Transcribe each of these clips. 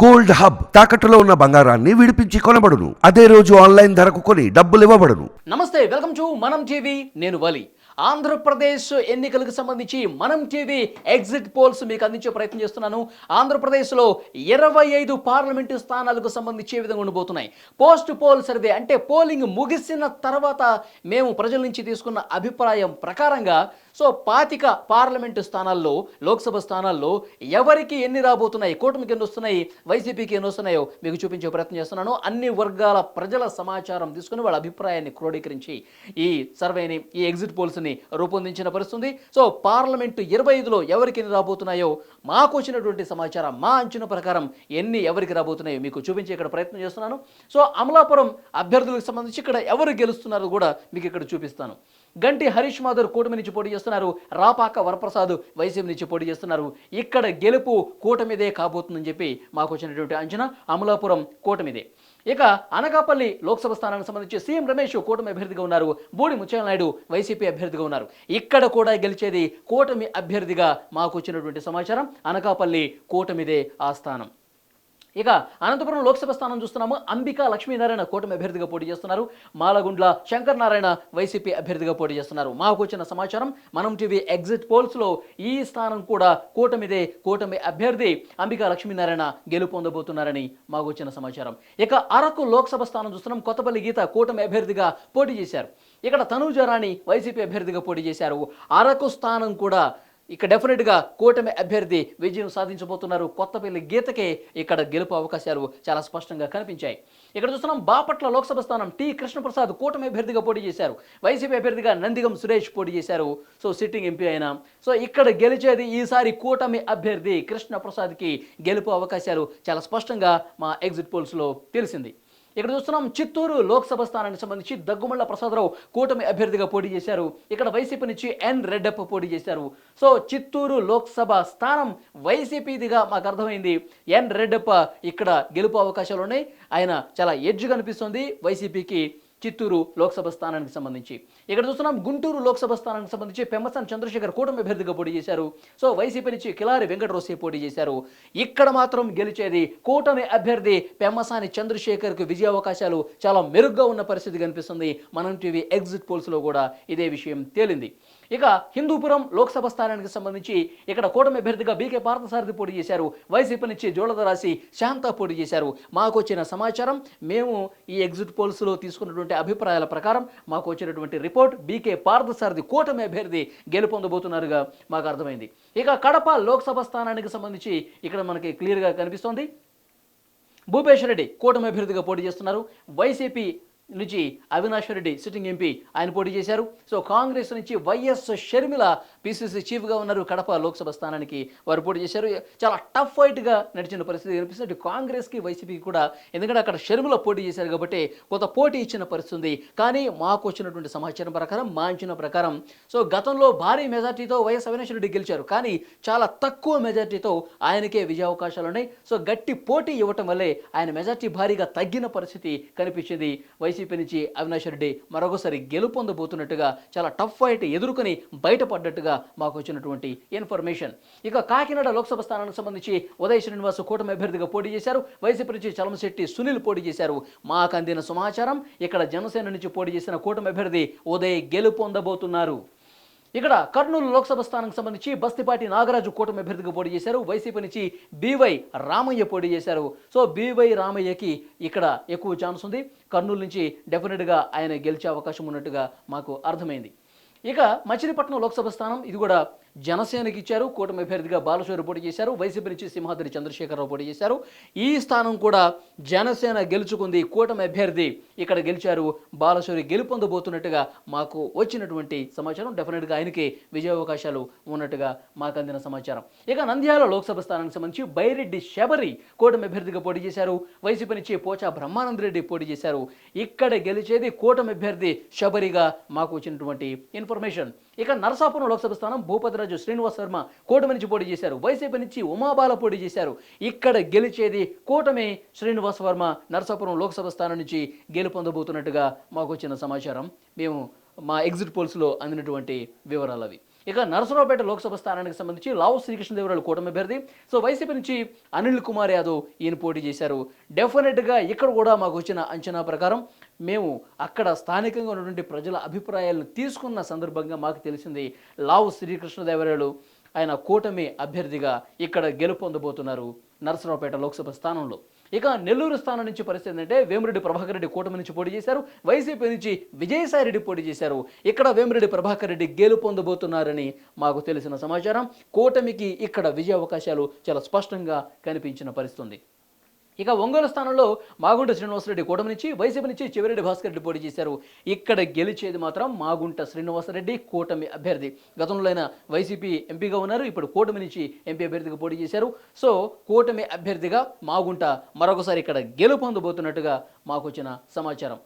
Gold hub తాకట్టులో ఉన్న బంగారాన్ని విడిపించి కొనబడును. అదే రోజు ఆన్లైన్ ధరకు కొని డబ్బులు ఇవ్వబడును. నమస్తే వెల్కమ్ టు మనం టీవీ నేను వలి. ఆంధ్రప్రదేశ్ ఎన్నికలకు సంబంధించి మనం టీవీ ఎగ్జిట్ పోల్స్ మీకు అందించే ప్రయత్నం చేస్తున్నాను. ఆంధ్రప్రదేశ్లో ఇరవై ఐదు పార్లమెంటు స్థానాలకు సంబంధించి ఏ విధంగా ఉండబోతున్నాయి? పోస్ట్ పోల్ సర్వే అంటే పోలింగ్ ముగిసిన తర్వాత మేము ప్రజల నుంచి తీసుకున్న అభిప్రాయం ప్రకారంగా సో పాతిక పార్లమెంటు స్థానాల్లో లోక్సభ స్థానాల్లో ఎవరికి ఎన్ని రాబోతున్నాయి కూటమికి ఎన్ని వస్తున్నాయి వైసీపీకి ఎన్ని వస్తున్నాయో మీకు చూపించే ప్రయత్నం చేస్తున్నాను. అన్ని వర్గాల ప్రజల సమాచారం తీసుకుని వాళ్ళ అభిప్రాయాన్ని క్రోడీకరించి ఈ సర్వేని ఈ ఎగ్జిట్ పోల్స్ని రూపొందించిన పరిస్థితుంది. సో పార్లమెంటు ఇరవై ఐదులో ఎవరికి ఎన్ని రాబోతున్నాయో మాకు వచ్చినటువంటి సమాచారం మా అంచనా ప్రకారం ఎన్ని ఎవరికి రాబోతున్నాయో మీకు చూపించే ఇక్కడ ప్రయత్నం చేస్తున్నాను. సో అమలాపురం అభ్యర్థులకు సంబంధించి ఇక్కడ ఎవరు గెలుస్తున్నారో కూడా మీకు ఇక్కడ చూపిస్తాను. గంటి హరీష్ మాధుర్ కూటమి నుంచి పోటీ చేస్తున్నారు. రాపాక వరప్రసాద్ వైసీపీ నుంచి పోటీ చేస్తున్నారు. ఇక్కడ గెలుపు కూటమిదే కాబోతుందని చెప్పి మాకు వచ్చినటువంటి అంచనా అమలాపురం కూటమిదే. ఇక అనకాపల్లి లోక్సభ స్థానానికి సంబంధించి సీఎం రమేష్ కూటమి అభ్యర్థిగా ఉన్నారు. బూడి ముత్యాల నాయుడు వైసీపీ అభ్యర్థిగా ఉన్నారు. ఇక్కడ కూడా గెలిచేది కూటమి అభ్యర్థిగా మాకు వచ్చినటువంటి సమాచారం. అనకాపల్లి కూటమిదే ఆ స్థానం. ఇక అనంతపురం లోక్సభ స్థానం చూస్తున్నాము. అంబికా లక్ష్మీనారాయణ కూటమి అభ్యర్థిగా పోటీ చేస్తున్నారు. మాలగుండ్ల శంకర్ నారాయణ వైసీపీ అభ్యర్థిగా పోటీ చేస్తున్నారు. మాకు వచ్చిన సమాచారం మనం టీవీ ఎగ్జిట్ పోల్స్లో ఈ స్థానం కూడా కూటమిదే కూటమి అభ్యర్థి అంబికా లక్ష్మీనారాయణ గెలుపొందబోతున్నారని మాకు వచ్చిన సమాచారం. ఇక అరకు లోక్సభ స్థానం చూస్తున్నాం. కొత్తపల్లి గీత కూటమి అభ్యర్థిగా పోటీ చేశారు. ఇక్కడ తనూజరాణి వైసీపీ అభ్యర్థిగా పోటీ చేశారు. అరకు స్థానం కూడా ఇక డెఫినెట్గా కూటమి అభ్యర్థి విజయం సాధించబోతున్నారు. కొత్తపల్లి గీతకే ఇక్కడ గెలుపు అవకాశాలు చాలా స్పష్టంగా కనిపించాయి. ఇక్కడ చూస్తున్నాం బాపట్ల లోక్సభ స్థానం టి కృష్ణప్రసాద్ కూటమి అభ్యర్థిగా పోటీ చేశారు. వైసీపీ అభ్యర్థిగా నందిగం సురేష్ పోటీ చేశారు. సో సిట్టింగ్ ఎంపీ అయినా. సో ఇక్కడ గెలిచేది ఈసారి కూటమి అభ్యర్థి కృష్ణప్రసాద్కి గెలుపు అవకాశాలు చాలా స్పష్టంగా మా ఎగ్జిట్ పోల్స్లో తెలిసింది. ఇక్కడ చూస్తున్నాం చిత్తూరు లోక్సభ స్థానానికి సంబంధించి దగ్గుమల్ల ప్రసాదరావు కూటమి అభ్యర్థిగా పోటీ చేశారు. ఇక్కడ వైసీపీ నుంచి ఎన్ రెడ్డప్ప పోటీ చేశారు. సో చిత్తూరు లోక్సభ స్థానం వైసీపీదిగా మాకు అర్థమైంది. ఎన్ రెడ్డప్ప ఇక్కడ గెలుపు అవకాశాలు ఉన్నాయి. ఆయన చాలా ఎడ్జ్ కనిపిస్తుంది వైసీపీకి చిత్తూరు లోక్సభ స్థానానికి సంబంధించి. ఇక్కడ చూస్తున్నాం గుంటూరు లోక్సభ స్థానానికి సంబంధించి పెమ్మసాని చంద్రశేఖర్ కూటమి అభ్యర్థిగా పోటీ చేశారు. సో వైసీపీ నుంచి కిలారి వెంకటరోసే పోటీ చేశారు. ఇక్కడ మాత్రం గెలిచేది కూటమి అభ్యర్థి పెమ్మసాని చంద్రశేఖర్కు విజయ అవకాశాలు చాలా మెరుగ్గా ఉన్న పరిస్థితి కనిపిస్తుంది. మనం టీవీ ఎగ్జిట్ పోల్స్లో కూడా ఇదే విషయం తేలింది. ఇక హిందూపురం లోక్సభ స్థానానికి సంబంధించి ఇక్కడ కూటమి అభ్యర్థిగా బీకే పార్థసారథి పోటీ చేశారు. వైసీపీ నుంచి జోళదరాశి శాంత పోటీ చేశారు. మాకు వచ్చిన సమాచారం మేము ఈ ఎగ్జిట్ పోల్స్లో తీసుకున్నటువంటి అభిప్రాయాల ప్రకారం మాకు వచ్చినటువంటి రిపోర్ట్ బీకే పార్థసారథి కూటమి అభ్యర్థి గెలుపొందబోతున్నారుగా మాకు అర్థమైంది. ఇక కడప లోక్సభ స్థానానికి సంబంధించి ఇక్కడ మనకి క్లియర్గా కనిపిస్తోంది. భూపేష్ రెడ్డి కూటమి అభ్యర్థిగా పోటీ చేస్తున్నారు. వైసీపీ నుంచి అవినాష్ రెడ్డి సిట్టింగ్ ఎంపీ ఆయన పోటీ చేశారు. సో కాంగ్రెస్ నుంచి వైఎస్ షర్మిల పిసిసి చీఫ్గా ఉన్నారు. కడప లోక్సభ స్థానానికి వారు పోటీ చేశారు. చాలా టఫ్ ఫైట్గా నడిచిన పరిస్థితి కనిపిస్తుంది. కాంగ్రెస్కి వైసీపీకి కూడా. ఎందుకంటే అక్కడ షర్మిల పోటీ చేశారు కాబట్టి కొంత పోటీ ఇచ్చిన పరిస్థితి ఉంది కానీ మాకు వచ్చినటువంటి సమాచారం ప్రకారం మా అంచనా ప్రకారం సో గతంలో భారీ మెజార్టీతో వైఎస్ అవినాష్ రెడ్డి గెలిచారు. కానీ చాలా తక్కువ మెజార్టీతో ఆయనకే విజయావకాశాలు ఉన్నాయి. సో గట్టి పోటీ ఇవ్వటం వల్లే ఆయన మెజార్టీ భారీగా తగ్గిన పరిస్థితి కనిపించింది. వైసీపీ నుంచి అవినాష్ రెడ్డి మరొకసారి గెలుపొందబోతున్నట్టుగా చాలా టఫ్ ఫైట్ ఎదుర్కొని బయటపడ్డట్టుగా మాకు వచ్చినటువంటి ఇన్ఫర్మేషన్ ఇక కాకినాడ లోక్సభ స్థానానికి సంబంధించి ఉదయ్ శ్రీనివాస్ కూటమి అభ్యర్థిగా పోటీ చేశారు. వైసీపీ నుంచి చలమశెట్టి సునీల్ పోటీ చేశారు. మాకు అందిన సమాచారం ఇక్కడ జనసేన నుంచి పోటీ చేసిన కూటమి అభ్యర్థి ఉదయ్ గెలుపొందబోతున్నారు. ఇక్కడ కర్నూలు లోక్సభ స్థానానికి సంబంధించి బస్తిపాటి నాగరాజు కూటమి అభ్యర్థిగా పోటీ చేశారు. వైసీపీ నుంచి బీవై రామయ్య పోటీ చేశారు. సో బీవై రామయ్యకి ఇక్కడ ఎక్కువ ఛాన్స్ ఉంది. కర్నూలు నుంచి డెఫినెట్గా ఆయన గెలిచే అవకాశం ఉన్నట్టుగా మాకు అర్థమైంది. ఇక మచిలీపట్నం లోక్సభ స్థానం ఇది కూడా జనసేనకి ఇచ్చారు కూటమి అభ్యర్థిగా బాలశౌరి పోటీ చేశారు వైసీపీ నుంచి సింహాద్రి చంద్రశేఖరరావు పోటీ చేశారు. ఈ స్థానం కూడా జనసేన గెలుచుకుంది కూటమి అభ్యర్థి ఇక్కడ గెలిచారు బాలశౌరి గెలుపొందబోతున్నట్టుగా మాకు వచ్చినటువంటి సమాచారం. డెఫినెట్గా ఆయనకి విజయావకాశాలు ఉన్నట్టుగా మాకు అందిన సమాచారం. ఇక నంద్యాల లోక్సభ స్థానానికి సంబంధించి బైరెడ్డి శబరి కూటమి అభ్యర్థిగా పోటీ చేశారు వైసీపీ నుంచి పోచా బ్రహ్మానంద రెడ్డి పోటీ చేశారు. ఇక్కడ గెలిచేది కూటమి అభ్యర్థి శబరిగా మాకు వచ్చినటువంటి ఇన్ఫర్మేషన్ ఇక నరసాపురం లోక్సభ స్థానం భూపతిరాజు శ్రీనివాస్ శర్మ కూటమి నుంచి పోటీ చేశారు. వైసీపీ నుంచి ఉమాబాల పోటీ చేశారు. ఇక్కడ గెలిచేది కూటమి శ్రీనివాస్ వర్మ నరసాపురం లోక్సభ స్థానం నుంచి గెలుపొందబోతున్నట్టుగా మాకు వచ్చిన సమాచారం. మేము మా ఎగ్జిట్ పోల్స్లో అందినటువంటి వివరాలు అవి. ఇక నరసరావుపేట లోక్సభ స్థానానికి సంబంధించి లావు శ్రీకృష్ణదేవరాయలు కూటమి అభ్యర్థి. సో వైసీపీ నుంచి అనిల్ కుమార్ యాదవ్ ఈయన పోటీ చేశారు. డెఫినెట్గా ఇక్కడ కూడా మాకు వచ్చిన అంచనా ప్రకారం మేము అక్కడ స్థానికంగా ఉన్నటువంటి ప్రజల అభిప్రాయాలను తీసుకున్న సందర్భంగా మాకు తెలిసింది లావు శ్రీకృష్ణదేవరాయలు ఆయన కూటమి అభ్యర్థిగా ఇక్కడ గెలుపొందబోతున్నారు నరసరావుపేట లోక్సభ స్థానంలో. ఇక నెల్లూరు స్థానం నుంచి పరిస్థితి ఏంటంటే వేమిరెడ్డి ప్రభాకర్ రెడ్డి కూటమి నుంచి పోటీ చేశారు. వైసీపీ నుంచి విజయసాయి రెడ్డి పోటీ చేశారు. ఇక్కడ వేమిరెడ్డి ప్రభాకర్ రెడ్డి గేలు పొందబోతున్నారని మాకు తెలిసిన సమాచారం. కూటమికి ఇక్కడ విజయ అవకాశాలు చాలా స్పష్టంగా కనిపించిన పరిస్థితి ఉంది. ఇక ఒంగోలు స్థానంలో మాగుంట శ్రీనివాసరెడ్డి కూటమి నుంచి వైసీపీ నుంచి చెవిరెడ్డి భాస్కర్ రెడ్డి పోటీ చేశారు. ఇక్కడ గెలిచేది మాత్రం మాగుంట శ్రీనివాసరెడ్డి కూటమి అభ్యర్థి. గతంలో ఆయన వైసీపీ ఎంపీగా ఉన్నారు ఇప్పుడు కూటమి నుంచి ఎంపీ అభ్యర్థిగా పోటీ చేశారు. సో కూటమి అభ్యర్థిగా మాగుంట మరొకసారి ఇక్కడ గెలుపొందబోతున్నట్టుగా మాకు వచ్చిన సమాచారం.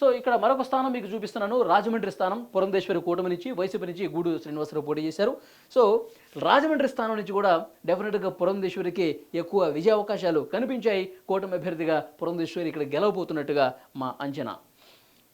సో ఇక్కడ మరొక స్థానం మీకు చూపిస్తున్నాను. రాజమండ్రి స్థానం పురంధేశ్వరి కూటమి నుంచి వైసీపీ నుంచి గూడు శ్రీనివాసరావు పోటీ చేశారు. సో రాజమండ్రి స్థానం నుంచి కూడా డెఫినెట్గా పురంధేశ్వరికి ఎక్కువ విజయ అవకాశాలు కనిపించాయి. కూటమి అభ్యర్థిగా పురంధేశ్వరి ఇక్కడ గెలవబోతున్నట్టుగా మా అంచనా.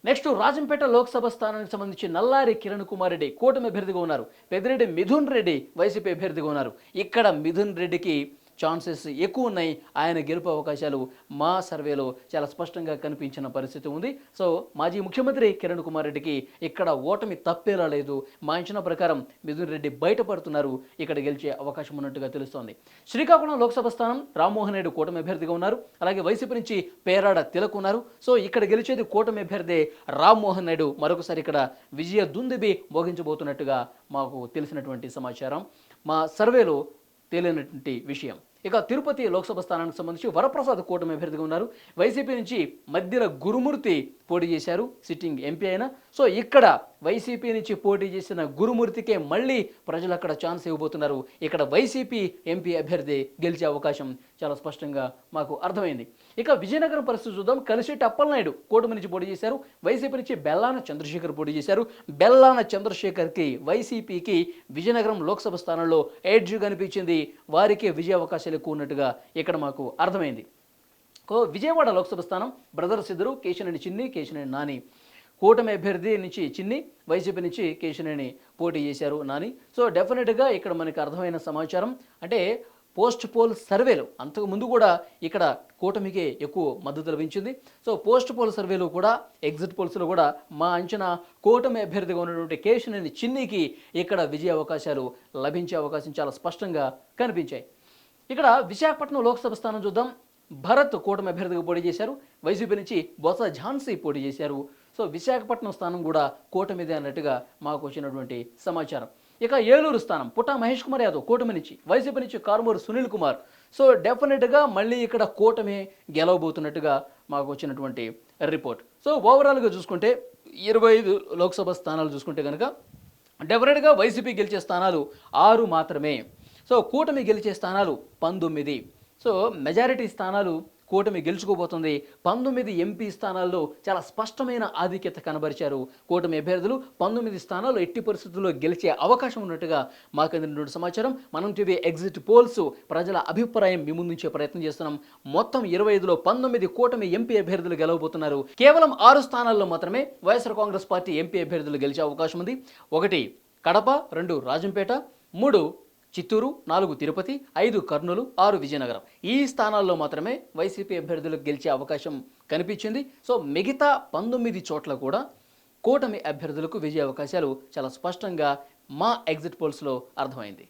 నెక్స్ట్ రాజంపేట లోక్సభ స్థానానికి సంబంధించి నల్లారి కిరణ్ కుమార్ రెడ్డి కూటమి అభ్యర్థిగా ఉన్నారు. పెద్దిరెడ్డి మిథున్ రెడ్డి వైసీపీ అభ్యర్థిగా ఉన్నారు. ఇక్కడ మిథున్ రెడ్డికి ఛాన్సెస్ ఎక్కువ ఉన్నాయి. ఆయన గెలుపు అవకాశాలు మా సర్వేలో చాలా స్పష్టంగా కనిపించిన పరిస్థితి ఉంది. సో మాజీ ముఖ్యమంత్రి కిరణ్ కుమార్ రెడ్డికి ఇక్కడ ఓటమి తప్పేలా లేదు. మా అంచనా ప్రకారం మిథున్ రెడ్డి బయటపడుతున్నారు. ఇక్కడ గెలిచే అవకాశం ఉన్నట్టుగా తెలుస్తోంది. శ్రీకాకుళం లోక్సభ స్థానం రామ్మోహన్ రెడ్డి కూటమి అభ్యర్థిగా ఉన్నారు. అలాగే వైసీపీ నుంచి పేరాడ తిలక్ ఉన్నారు. సో ఇక్కడ గెలిచేది కూటమి అభ్యర్థి రామ్మోహన్ నాయుడు. మరొకసారి ఇక్కడ విజయ దుందుబి మోగించబోతున్నట్టుగా మాకు తెలిసినటువంటి సమాచారం. మా సర్వేలో తేలినటువంటి విషయం. ఇక తిరుపతి లోక్సభ స్థానానికి సంబంధించి వరప్రసాద్ కూటమి అభ్యర్థిగా ఉన్నారు. వైసీపీ నుంచి మధ్యల గురుమూర్తి పోటీ చేశారు సిట్టింగ్ ఎంపీ అయినా. సో ఇక్కడ వైసీపీ నుంచి పోటీ చేసిన గురుమూర్తికే మళ్ళీ ప్రజలు అక్కడ ఛాన్స్ ఇవ్వబోతున్నారు. ఇక్కడ వైసీపీ ఎంపీ అభ్యర్థి గెలిచే అవకాశం చాలా స్పష్టంగా మాకు అర్థమైంది. ఇక విజయనగరం పరిస్థితి చూద్దాం. కలిసిటి అప్పలనాయుడు కూటమి నుంచి పోటీ చేశారు. వైసీపీ నుంచి బెల్లాన చంద్రశేఖర్ పోటీ చేశారు. బెల్లాన చంద్రశేఖర్కి వైసీపీకి విజయనగరం లోక్సభ స్థానంలో ఎడ్జ్ కనిపించింది వారికి విజయ అవకాశాలు ఎక్కువ ఉన్నట్టుగా ఇక్కడ మాకు అర్థమైంది. విజయవాడ లోక్సభ స్థానం బ్రదర్స్ ఇద్దరు కేశినేని చిన్ని కేశినేని నాని. కూటమి అభ్యర్థి నుంచి చిన్ని వైసీపీ నుంచి కేశినేని పోటీ చేశారు నాని. సో డెఫినెట్గా ఇక్కడ మనకి అర్థమైన సమాచారం అంటే పోస్ట్ పోల్ సర్వేలు అంతకు ముందు కూడా ఇక్కడ కూటమికి ఎక్కువ మద్దతు లభించింది. సో పోస్ట్ పోల్ సర్వేలో కూడా ఎగ్జిట్ పోల్స్లో కూడా మా అంచనా కూటమి అభ్యర్థిగా ఉన్నటువంటి కేశినేని చిన్నికి ఇక్కడ విజయ అవకాశాలు లభించే అవకాశం చాలా స్పష్టంగా కనిపించాయి. ఇక్కడ విశాఖపట్నం లోక్సభ స్థానం చూద్దాం. భరత్ కూటమి అభ్యర్థిగా పోటీ చేశారు. వైసీపీ నుంచి బొత్స ఝాన్సీ పోటీ చేశారు. సో విశాఖపట్నం స్థానం కూడా కూటమిదే అన్నట్టుగా మాకు వచ్చినటువంటి సమాచారం. ఇక ఏలూరు స్థానం పుట్టా మహేష్ కుమార్ యాదవ్ కూటమి నుంచి వైసీపీ నుంచి కారుమూరు సునీల్ కుమార్. సో డెఫినెట్గా మళ్ళీ ఇక్కడ కూటమి గెలవబోతున్నట్టుగా మాకు వచ్చినటువంటి రిపోర్ట్. సో ఓవరాల్గా చూసుకుంటే ఇరవై ఐదు లోక్సభ స్థానాలు చూసుకుంటే కనుక డెఫినెట్గా వైసీపీ గెలిచే స్థానాలు ఆరు మాత్రమే. సో కూటమి గెలిచే స్థానాలు పంతొమ్మిది. సో మెజారిటీ స్థానాలు కూటమి గెలుచుకోబోతుంది. పంతొమ్మిది ఎంపీ స్థానాల్లో చాలా స్పష్టమైన ఆధిక్యత కనబరిచారు కూటమి అభ్యర్థులు. పంతొమ్మిది స్థానాల్లో ఎట్టి పరిస్థితుల్లో గెలిచే అవకాశం ఉన్నట్టుగా మాకు అందినటువంటి సమాచారం. మనం టీవీ ఎగ్జిట్ పోల్స్ ప్రజల అభిప్రాయం మీ ముందుంచే ప్రయత్నం చేస్తున్నాం. మొత్తం ఇరవై ఐదులో పంతొమ్మిది కూటమి ఎంపీ అభ్యర్థులు గెలవబోతున్నారు. కేవలం ఆరు స్థానాల్లో మాత్రమే వైఎస్ఆర్ కాంగ్రెస్ పార్టీ ఎంపీ అభ్యర్థులు గెలిచే అవకాశం ఉంది. ఒకటి కడప రెండు రాజంపేట మూడు చిత్తూరు నాలుగు తిరుపతి ఐదు కర్నూలు ఆరు విజయనగరం. ఈ స్థానాల్లో మాత్రమే వైసీపీ అభ్యర్థులకు గెలిచే అవకాశం కనిపించింది. సో మిగతా పంతొమ్మిది చోట్ల కూడా కూటమి అభ్యర్థులకు విజయ అవకాశాలు చాలా స్పష్టంగా మా ఎగ్జిట్ పోల్స్లో అర్థమైంది.